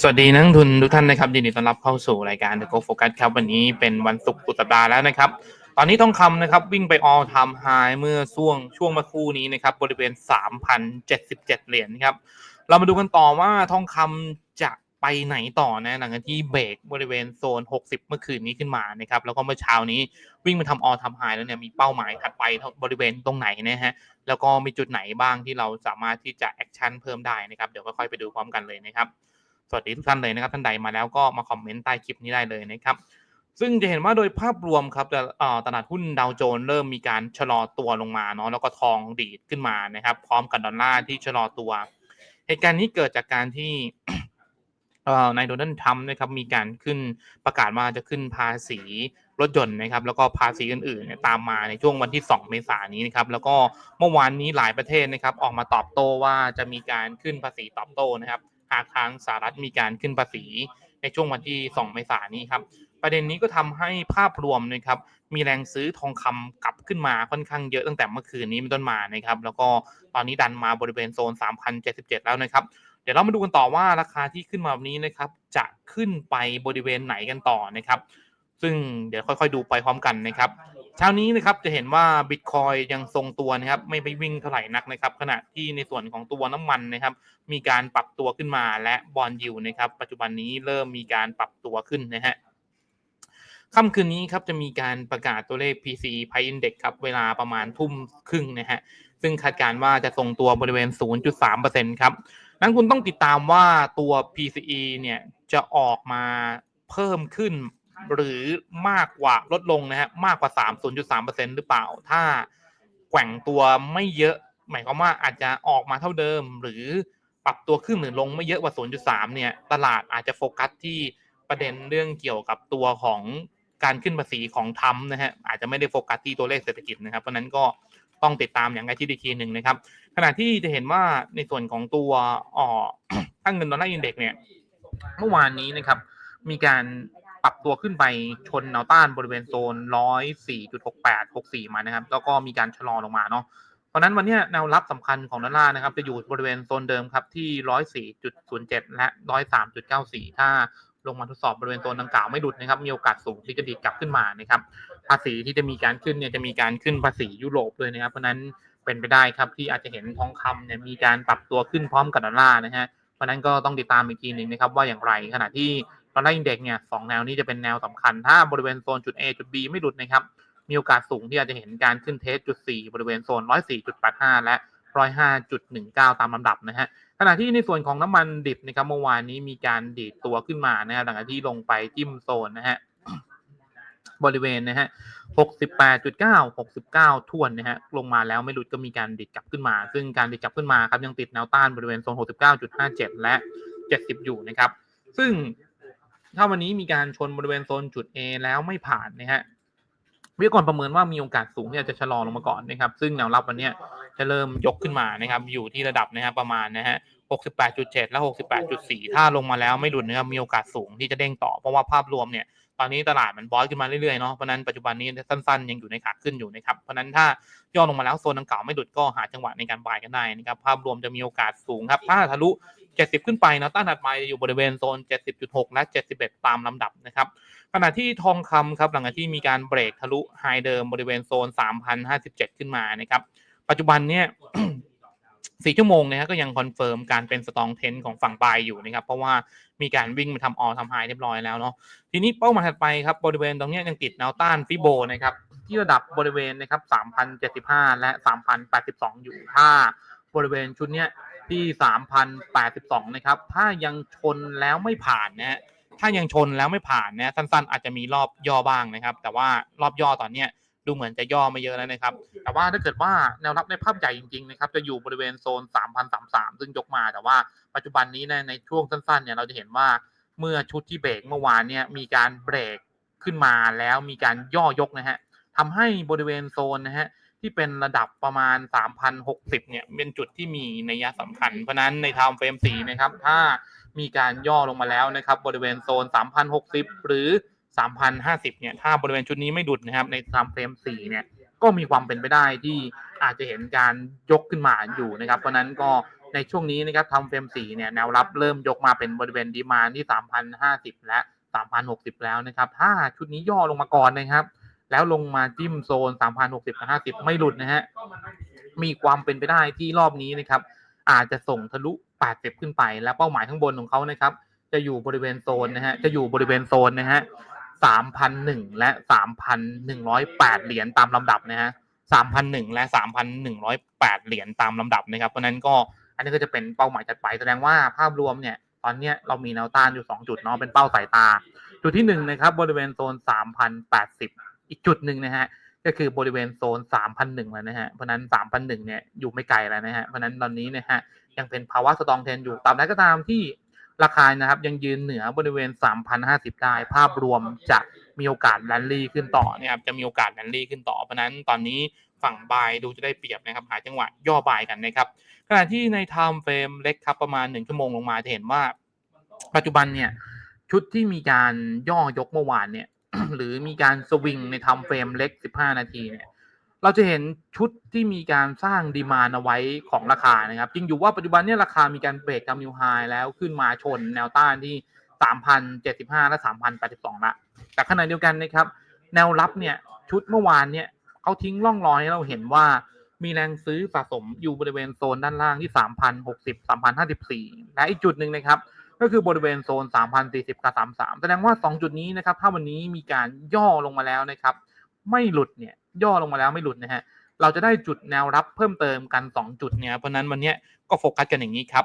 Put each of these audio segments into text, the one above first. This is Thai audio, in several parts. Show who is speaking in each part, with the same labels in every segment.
Speaker 1: สวัสดีนักทุนทุกท่านนะครับยินดีต้อนรับเข้าสู่รายการ The Go Focus ครับวันนี้เป็นวันศุกร์สุดสัปดาห์แล้วนะครับ ตอนนี้ทองคำนะครับวิ่งไป all time high เมื่อช่วงช่วงมื่อครู่นี้นะครับบริเวณ 3,077 เหรียญครับเรามาดูกันต่อว่าทองคำจะไปไหนต่อนะหลังจากที่เบรกบริเวณโซน 60 เมื่อคืนนี้ขึ้นมานะครับแล้วก็เมื่อเช้านี้วิ่งมาทำ all time high แล้วเนี่ยมีเป้าหมายถัดไปบริเวณตรงไหนนะฮะแล้วก็มีจุดไหนบ้างที่เราสามารถที่จะแอคชั่นเพิ่มได้นะครับเดี๋ยวค่อยๆไปดูพร้อมกันเลยนะครับ วัสดีทุกท่านเลยนะครับท่านใดมาแล้วก็มาคอมเมนต์ใต้คลิปนี้ได้เลยนะครับซึ่งจะเห็นว่าโดยภาพรวมครับตลาดหุ้นดาวโจนส์เริ่มมีการชะลอตัวลงมาเนาะแล้วก็ทองดีดขึ้นมานะครับ พร้อมกับดอลลาร์ที่ชะลอตัว เหตุการณ์นี้เกิดจากการที่นายโดนัลด์ทรัมป์นะครับมีการขึ้นประกาศว่าจะขึ้นภาษีรถยนต์นะครับ แล้วก็ภาษีอื่นๆตามมาในช่วงวันที่ 2 เมษายนนี้นะครับ แล้วก็เมื่อวานนี้หลายประเทศนะครับ ออกมาตอบโต้ว่าจะมีการขึ้นภาษีตอบโต้นะครับ หากทางสหรัฐมีการขึ้นภาษีในช่วงวันที่ 2 เมษายนนี้ครับประเด็นนี้ก็ทำให้ภาพรวมนะครับมีแรงซื้อทองคำกลับขึ้นมาค่อนข้างเยอะตั้งแต่เมื่อคืนนี้เป็นต้นมานะครับแล้วก็ตอนนี้ดันมาบริเวณโซน 3,077 แล้วนะครับเดี๋ยวเรามาดูกันต่อว่าราคาที่ขึ้นมาแบบนี้นะครับจะขึ้นไปบริเวณไหนกันต่อนะครับ ซึ่งเดี๋ยวค่อยๆ ดูไปพร้อมกันนะครับ เช้านี้นะครับจะเห็นว่าบิตคอยยังทรงตัวนะครับไม่ไปวิ่งเท่าไหร่นักนะครับ ขณะที่ในส่วนของตัวน้ำมันนะครับ มีการปรับตัวขึ้นมาและบอลยูนะครับ ปัจจุบันนี้เริ่มมีการปรับตัวขึ้นนะฮะค่ำคืนนี้ครับจะมีการประกาศตัวเลข PC Price Index ครับเวลาประมาณทุ่มครึ่งนะฮะซึ่งคาดการณ์ว่าจะทรงตัวบริเวณ 0.3%ครับนักคุณต้องติดตามว่าตัว PCE เนี่ยจะออกมาเพิ่มขึ้น หรือมากกว่าลดลงนะฮะมากกว่า3 0.3%หรือเปล่า ถ้าแกว่งตัวไม่เยอะ หมายความว่าอาจจะออกมาเท่าเดิม หรือปรับตัวขึ้นหรือลงไม่เยอะกว่า0.3เนี่ยตลาดอาจจะโฟกัสที่ประเด็นเรื่องเกี่ยวกับตัวของการขึ้นภาษีของทัมนะฮะอาจจะไม่ได้โฟกัสที่ตัวเลขเศรษฐกิจนะครับเพราะนั้นก็ต้องติดตามอย่างใกล้ชิดอีกทีหนึ่งนะครับ ขณะที่จะเห็นว่าในส่วนของตัวอ่อค่าเงินดอลลาร์อินเด็กซ์เนี่ยเมื่อวานนี้นะครับมีการ ปรับตัวขึ้นไปชนแนวต้านบริเวณโซน104.68 64มานะครับ แล้วก็มีการชะลอลงมาเนาะเพราะนั้นวันนี้แนวรับสำคัญของดอลลาร์นะครับ จะอยู่บริเวณโซนเดิมครับที่104.07และ103.94ถ้าลงมาทดสอบบริเวณโซนดังกล่าวไม่หลุดนะครับ มีโอกาสสูงที่จะดีดกลับขึ้นมานะครับ ภาษีที่จะมีการขึ้นเนี่ยจะมีการขึ้นภาษียุโรปด้วยนะครับ เพราะนั้นเป็นไปได้ครับที่อาจจะเห็นทองคำเนี่ยมีการปรับตัวขึ้นพร้อมกับดอลลาร์นะฮะ เพราะนั้นก็ต้องติดตามอีกทีหนึ่งนะครับว่าอย่างไรขณะที่ ดอลลาร์อินเด็กซ์เนี่ยสองแนวนี้จะเป็นแนวสำคัญ ถ้าบริเวณโซนจุด A จุด B ไม่หลุดนะครับ มีโอกาสสูงที่อาจจะเห็นการขึ้นเทสจุด 4 บริเวณโซน 104.85 และ 105.19 ตามลำดับนะฮะขณะที่ในส่วนของน้ำมันดิบนะครับเมื่อวานนี้มีการดีดตัวขึ้นมานะฮะหลังจากที่ลงไปจิ้มโซนนะฮะบริเวณนะฮะ 68.9 69ทวนนะฮะ ลงมาแล้วไม่หลุดก็มีการดิดกลับขึ้นมา ซึ่งการดิดกลับขึ้นมาครับยังติดแนวต้านบริเวณโซน 69.57 และ 70 อยู่นะครับ ซึ่ง ถ้าวันนี้มีการชนบริเวณโซนจุด A แล้วไม่ผ่านนะฮะวิทยากรประเมินว่ามีโอกาสสูงที่จะชะลอลงมาก่อนนะครับ ซึ่งแนวรับวันนี้จะเริ่มยกขึ้นมานะครับ อยู่ที่ระดับนะฮะประมาณนะฮะ68.7 และ 68.4 ถ้าลงมาแล้วไม่หลุดนะครับมีโอกาสสูงที่จะเด้งต่อ เพราะว่าภาพรวมเนี่ย ตอนนี้ตลาดมันบอสขึ้นมาเรื่อยๆเนาะ เพราะนั้นปัจจุบันนี้สั้นๆ ยังอยู่ในขาขึ้นอยู่นะครับ เพราะนั้นถ้าย่อลงมาแล้วโซนดังกล่าวไม่หลุดก็หาจังหวะในการบายกันได้นะครับ ภาพรวมจะมีโอกาสสูงครับ ถ้าทะลุ 70 ขึ้นไปนะต้านถัดไปจะอยู่บริเวณโซน 70.6 และ 71 ตามลำดับนะครับขณะที่ทองคำครับหลังจากที่มีการเบรกทะลุไฮเดิมบริเวณโซน 3,057 ขึ้นมานะครับปัจจุบันเนี่ยสี่ชั่วโมงนะครับก็ยังคอนเฟิร์มการเป็นสตองเทนของฝั่งปลายอยู่นะครับ เพราะว่ามีการวิ่งมาทำออทำไฮเรียบร้อยแล้วเนาะทีนี้เป้าหมายถัดไปครับบริเวณตรงนี้ยังติดแนวต้านฟิโบนะครับที่ระดับบริเวณนะครับ3,075 และ 3,082 อยู่ถ้าบริเวณชุดเนี้ย ที่3,082นะครับ ถ้ายังชนแล้วไม่ผ่านนะฮะถ้ายังชนแล้วไม่ผ่านนะสั้นๆ อาจจะมีรอบย่อบ้างนะครับ แต่ว่ารอบย่อตอนเนี้ยดูเหมือนจะย่อมาเยอะแล้วนะครับ แต่ว่าถ้าเกิดว่าแนวรับในภาพใหญ่จริงๆนะครับ จะอยู่บริเวณโซน 3,033 ซึ่งยกมา แต่ว่าปัจจุบันนี้ในในช่วงสั้นๆ เนี่ยเราจะเห็นว่าเมื่อชุดที่เบรกเมื่อวานเนี่ยมีการเบรกขึ้นมาแล้วมีการย่อยกนะฮะทำให้บริเวณโซนนะฮะ ที่เป็นระดับประมาณ 3,060 เนี่ย เป็นจุดที่มีนัยสำคัญ เพราะนั้นในไทม์เฟรม4นะครับ ถ้ามีการย่อลงมาแล้วนะครับ บริเวณโซน 3,060 หรือ 3,050 เนี่ย ถ้าบริเวณชุดนี้ไม่ดุดนะครับ ในไทม์เฟรม4เนี่ย ก็มีความเป็นไปได้ที่อาจจะเห็นการยกขึ้นมาอยู่นะครับ เพราะนั้นก็ในช่วงนี้นะครับทำเฟรมสี่เนี่ย แนวรับเริ่มยกมาเป็นบริเวณดีมานที่ 3,050 และ 3,060 แล้วนะครับ ถ้าชุดนี้ย่อลงมาก่อนนะครับ แล้วลงมาจิ้มโซน 3,060กับ 50 ไม่หลุดนะฮะ มีความเป็นไปได้ที่รอบนี้นะครับ อาจจะส่งทะลุ 80 ขึ้นไป และเป้าหมายข้างบนของเขานะครับ จะอยู่บริเวณโซนนะฮะ จะอยู่บริเวณโซนนะฮะ 3,001 และ 3,108 เหรียญตามลำดับนะฮะ 3,001 และ 3,108 เหรียญตามลำดับนะครับ เพราะนั้นก็อันนี้ก็จะเป็นเป้าหมายถัดไป แสดงว่าภาพรวมเนี่ยตอนนี้เรามีแนวต้านอยู่ 2 จุดเนาะเป็นเป้าสายตา จุดที่1นะครับบริเวณโซน3,080 อีกจุดหนึ่งนะฮะก็คือบริเวณโซน 3,001 แล้วนะฮะ เพราะนั้น 3,001 เนี่ยอยู่ไม่ไกลแล้วนะฮะ เพราะนั้นตอนนี้นะฮะยังเป็นภาวะสตองเทนอยู่ตราบใดก็ตามที่ราคานะครับ ยังยืนเหนือบริเวณ 3,050 ได้ ภาพรวมจะมีโอกาสแรนลี่ขึ้นต่อนะครับ จะมีโอกาสแรนลี่ขึ้นต่อ เพราะนั้นตอนนี้ฝั่งบายดูจะได้เปรียบนะครับ หาจังหวะย่อบายกันนะครับ ขณะที่ใน time frame เล็กครับประมาณ 1 ชั่วโมงลงมาจะเห็นว่า ปัจจุบันเนี่ยชุดที่มีการย่อยกเมื่อวานเนี่ย หรือมีการสวิงในทำเฟรมเล็ก 15 นาทีเนี่ยเราจะเห็นชุดที่มีการสร้างดีมานเอาไว้ของราคานะครับจริงอยู่ว่าปัจจุบันเนี่ยราคามีการเบรกกับนิวไฮแล้วขึ้นมาชนแนวต้านที่ 3,075 และ 3,082 ละ แต่ขณะเดียวกันนะครับ แนวรับเนี่ยชุดเมื่อวานเนี่ยเขาทิ้งร่องรอยให้เราเห็นว่ามีแรงซื้อสะสมอยู่บริเวณโซนด้านล่างที่ 3,060 3,054 และอีกจุดหนึ่งนะครับ ก็คือบริเวณโซน 3,040กับ33 แสดงว่า 2 จุดนี้นะครับ ถ้าวันนี้มีการย่อลงมาแล้วนะครับ ไม่หลุดเนี่ย ย่อลงมาแล้วไม่หลุดนะฮะ เราจะได้จุดแนวรับเพิ่มเติมกัน 2 จุดเนี่ย เพราะนั้นวันนี้ก็โฟกัสกันอย่างนี้ครับ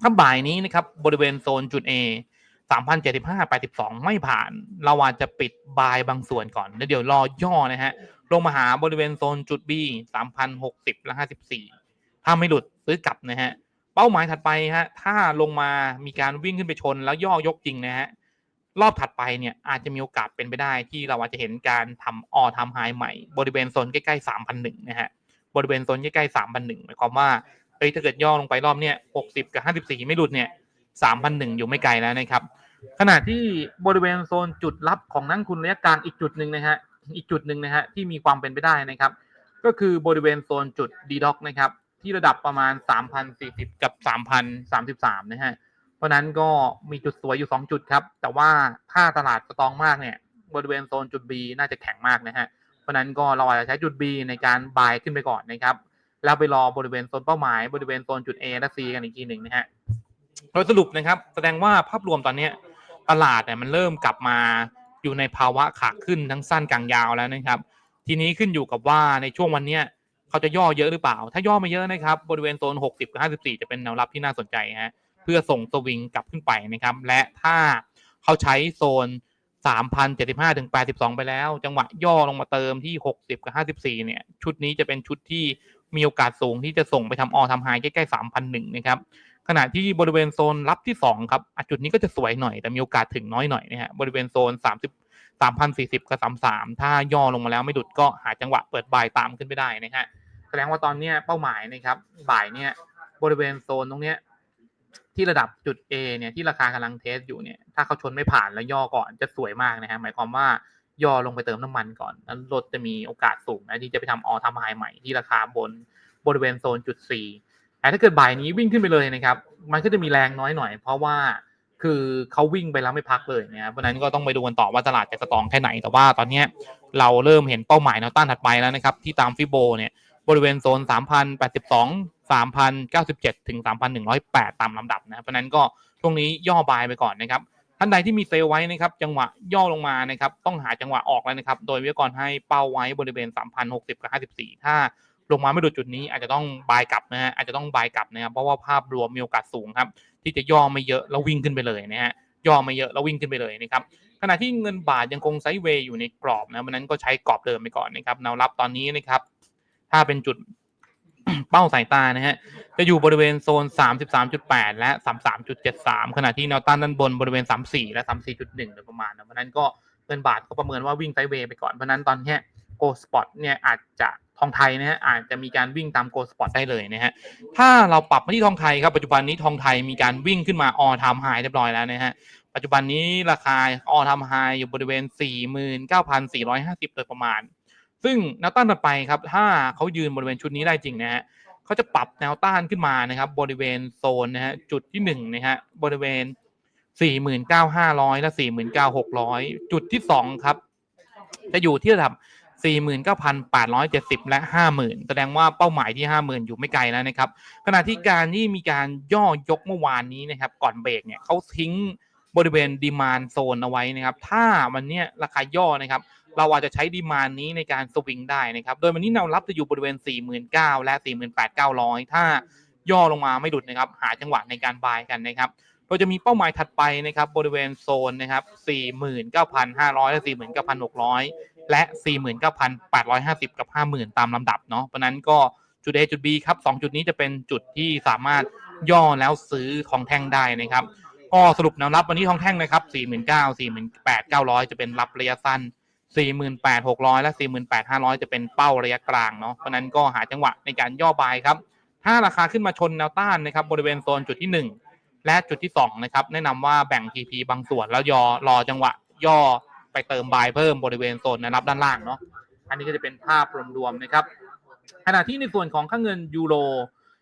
Speaker 1: ถ้าบ่ายนี้นะครับ บริเวณโซนจุด A 3,075 82 ไม่ผ่าน เราอาจจะปิดบายบางส่วนก่อน แล้วเดี๋ยวรอย่อนะฮะ ลงมาหาบริเวณโซนจุด B 3,060และ54 ถ้าไม่หลุดซื้อกลับนะฮะ เป้าหมายถัดไปฮะถ้าลงมามีการวิ่งขึ้นไปชนแล้วย่อยกจริงนะฮะรอบถัดไปเนี่ยอาจจะมีโอกาสเป็นไปได้ที่เราอาจจะเห็นการทำออทำไฮใหม่ บริเวณโซนใกล้ๆ3,001นหนึ่งนะฮะบริเวณโซนใกล้ๆ3,001หนึ่งหมายความว่าเอ้ยถ้าเกิดย่อลงไปรอบเนี้ย60กับ54ไม่หลุดเนี่ย3,001อยู่ไม่ไกลแล้วนะครับ ขณะที่บริเวณโซนจุดรับของนักคุณระยะกลางอีกจุดหนึ่งนะฮะอีกจุดหนึ่งนะฮะที่มีความเป็นไปได้นะครับ ก็คือบริเวณโซนจุดดีด็อกนะครับ ที่ระดับประมาณ 3,040 กับ 3,033 นะฮะ เพราะนั้นก็มีจุดสวยอยู่ 2 จุดครับ แต่ว่าถ้าตลาดสตองมากเนี่ย บริเวณโซนจุด B น่าจะแข็งมากนะฮะ เพราะนั้นก็เราอาจจะใช้จุด B ในการบายขึ้นไปก่อนนะครับ แล้วไปรอบริเวณโซนเป้าหมาย บริเวณโซนจุด A และ C กันอีกทีหนึ่งนะฮะโดยสรุปนะครับ แสดงว่าภาพรวมตอนนี้ตลาดเนี่ยมันเริ่มกลับมาอยู่ในภาวะขาขึ้นทั้งสั้นกลางยาวแล้วนะครับ ทีนี้ขึ้นอยู่กับว่าในช่วงวันเนี้ย เขาจะย่อเยอะหรือเปล่า ถ้าย่อมาเยอะนะครับ บริเวณโซน 60กับ54 จะเป็นแนวรับที่น่าสนใจฮะ เพื่อส่งสวิงกลับขึ้นไปนะครับ และถ้าเขาใช้โซน 3,075ถึง82 ไปแล้ว จังหวะย่อลงมาเติมที่ 60 กับ 54 เนี่ย ชุดนี้จะเป็นชุดที่มีโอกาสสูงที่จะส่งไปทำออทำไฮใกล้ๆ 3,001 นะครับ ขณะที่บริเวณโซนรับที่ 2 ครับจุดนี้ก็จะสวยหน่อย แต่มีโอกาสถึงน้อยหน่อยนะฮะ บริเวณโซน 30 3,040 กับ 33 ถ้าย่อลงมาแล้วไม่หลุดก็หาจังหวะเปิดบายตามขึ้นไปได้นะฮะ ดงว่าตอนเนี้ยเป้าหมายนะครับบ่ายเนี่ยบริเวณโซนตรงเนี้ยที่ระดับจุด A เนี่ยที่ราคากำลังเทสอยู่เนี่ยถ้าเขาชนไม่ผ่านแล้วย่อก่อนจะสวยมากนะฮะหมายความว่าย่อลงไปเติมน้ำมันก่อนแล้วรถจะมีโอกาสสูงนะที่จะไปทำออทำไฮใหม่ที่ราคาบนบริเวณโซนจุด4แต่ถ้าเกิดบ่ายนี้วิ่งขึ้นไปเลยนะครับ มันก็จะมีแรงน้อยหน่อย เพราะว่าคือเขาวิ่งไปแล้วไม่พักเลยนะครับเพราะนั้นก็ต้องไปดูกันต่อว่าตลาดจะสตองแค่ไหนแต่ว่าตอนนี้เราเริ่มเห็นเป้าหมายแนวต้านถัดไปแล้วนะครับ ที่ตามฟิโบเนี่ย บริเวณโซน 3,082 3,097 ถึง 3,108 ตามลำดับนะเพราะนั้นก็ช่วงนี้ย่อบายไปก่อนนะครับ ท่านใดที่มีเซลไว้นะครับ จังหวะย่อลงมานะครับ ต้องหาจังหวะออกแล้วนะครับ โดยวิทยากรให้เป้าไว้บริเวณ 3,060 กับ 54 ถ้าลงมาไม่ดูจุดนี้อาจจะต้องบายกลับนะฮะอาจจะต้องบายกลับนะครับเพราะว่าภาพรวมมีโอกาสสูงครับ ที่จะย่อไม่เยอะแล้ววิ่งขึ้นไปเลยนะฮะย่อไม่เยอะแล้ววิ่งขึ้นไปเลยนะครับขณะที่เงินบาทยังคงไซด์เวย์อยู่ในกรอบนะเพราะนั้นก็ใช้กรอบเดิมไปก่อนนะครับแนวรับตอนนี้นะครับ ถ้าเป็นจุดเป้าสายตานะฮะ จะอยู่บริเวณโซน 33.8 และ 33.73 ขณะที่แนวต้านด้านบนบริเวณ 34 และ 34.1โดยประมาณนะเพราะนั้นก็เงินบาทก็ประเมินว่าวิ่งไซด์เวย์ไปก่อน เพราะนั้นตอนนี้โกสปอตเนี่ยอาจจะทองไทยนะฮะอาจจะมีการวิ่งตามโกสปอตได้เลยนะฮะ ถ้าเราปรับมาที่ทองไทยครับปัจจุบันนี้ทองไทยมีการวิ่งขึ้นมาออทามไฮเรียบร้อยแล้วนะฮะปัจจุบันนี้ราคาออทามไฮอยู่บริเวณ 49,450 โดยประมาณ ซึ่งแนวต้านต่อไปครับ ถ้าเขายืนบริเวณชุดนี้ได้จริงนะฮะเขาจะปรับแนวต้านขึ้นมานะครับ บริเวณโซนนะฮะจุดที่หนึ่งนะฮะบริเวณ49,500และ49,600จุดที่สองครับ จะอยู่ที่ระดับ49,870และ50,000แสดงว่าเป้าหมายที่50,000อยู่ไม่ไกลแล้วนะครับ ขณะที่การที่มีการย่อยกเมื่อวานนี้นะครับ ก่อนเบรกเนี่ยเขาทิ้งบริเวณดีมานโซนเอาไว้นะครับ ถ้าวันเนี้ยราคาย่อนะครับ เราอาจจะใช้ดีมานนี้ในการสวิงได้นะครับ โดยวันนี้แนวรับจะอยู่บริเวณ 49,000 และ 48,900 ถ้าย่อลงมาไม่หลุดนะครับ หาจังหวะในการบายกันนะครับเราจะมีเป้าหมายถัดไปนะครับ บริเวณโซนนะครับ 49,500 และ 49,600 และ 49,850 กับ 50,000 ตามลำดับเนาะเพราะนั้นก็จุด A จุด B ครับ2จุดนี้จะเป็นจุดที่สามารถย่อแล้วซื้อทองแท่งได้นะครับก็สรุปแนวรับวันนี้ทองแท่งนะครับ 49,000 48,900 จะเป็นรับระยะสั้น 48,600 และ 48,500 จะเป็นเป้าระยะกลางเนาะ เพราะนั้นก็หาจังหวะในการย่อบายครับ ถ้าราคาขึ้นมาชนแนวต้านนะครับบริเวณโซนจุดที่ 1 และจุดที่2นะครับแนะนำว่าแบ่ง TP บางส่วนแล้วยอรอจังหวะย่อไปเติมบายเพิ่มบริเวณโซนแนวรับด้านล่างเนาะ อันนี้ก็จะเป็นภาพรวมๆนะครับขณะที่ในส่วนของค่าเงินยูโร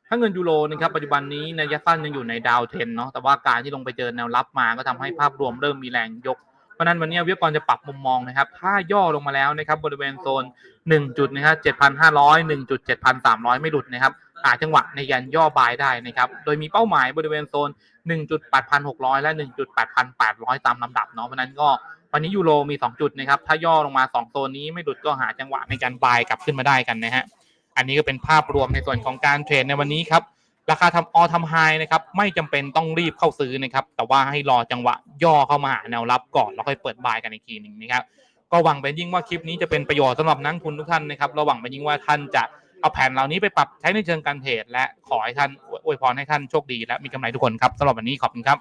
Speaker 1: ค่าเงินยูโรนะครับปัจจุบันนี้ในระยะสั้นยังอยู่ในดาวเทนเนาะแต่ว่าการที่ลงไปเจอแนวรับมาก็ทำให้ภาพรวมเริ่มมีแรงยก เพราะนั้นวันนี้วิทยากรจะปรับมุมมองนะครับ ถ้าย่อลงมาแล้วนะครับบริเวณโซน1จุดนะครับ7,500 1จุด7,300 ไม่หลุดนะครับหาจังหวะในการย่อบายได้นะครับ โดยมีเป้าหมายบริเวณโซน 1.8,600 และ 1.8,800 ตามลำดับเนาะ เพราะฉะนั้นก็วันนี้ยูโรมี 2 จุดนะครับ ถ้าย่อลงมา 2 โซนนี้ไม่หลุดก็หาจังหวะในการบายกลับขึ้นมาได้กันนะฮะ อันนี้ก็เป็นภาพรวมในส่วนของการเทรดในวันนี้ครับ ราคาทำออทำไฮนะครับไม่จำเป็นต้องรีบเข้าซื้อนะครับ แต่ว่าให้รอจังหวะย่อเข้ามาหาแนวรับก่อนแล้วค่อยเปิดบายกันอีกทีหนึ่งนะครับก็หวังเป็นยิ่งว่าคลิปนี้จะเป็นประโยชน์สำหรับนักทุนทุกท่านนะครับเราหวังเป็นยิ่งว่าท่านจะเอาแผนเหล่านี้ไปปรับใช้ในเชิงการเทรดและขอให้ท่านอวยพรให้ท่านโชคดีและมีกำไรทุกคนครับสำหรับวันนี้ขอบคุณครับ